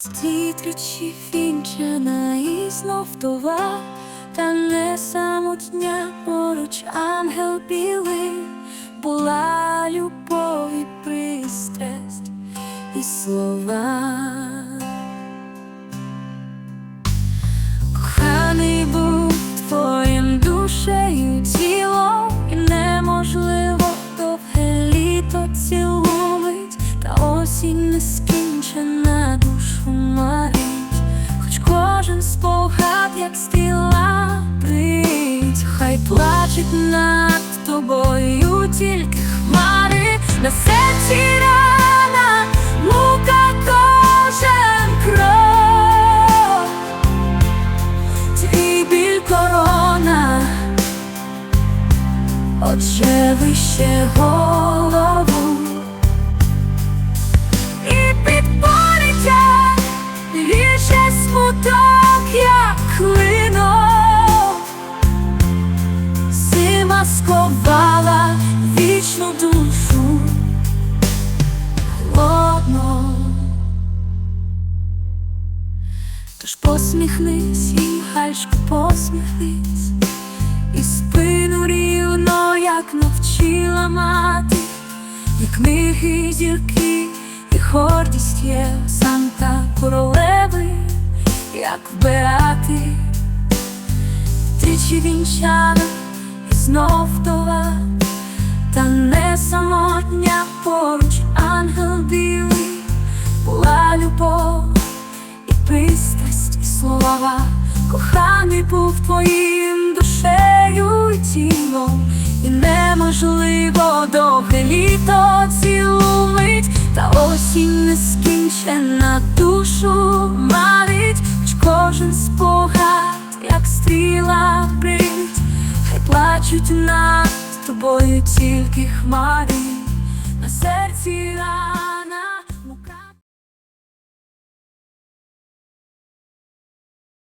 Ті фінчана і знов това, та не самотня поруч ангел білий, була любов і пристрасть і слова. Плачуть над тобою тільки хмари. На серці рана, мука кожен крок. Твій біль корона, Отже вище посміхнись і гальшку посміхнись, і спину рівно, як навчила мати, і книги, і зірки, і гордість є санта королеви, як беати, тричі вінчана, і знов вдова, та і коханий був твоїм душею і тілом, і неможливо довге літо цілують, та осінь нескінчена душу марить, хоч кожен спогад, як стріла брить, хай плачуть над тобою тільки хмари. На серці рани.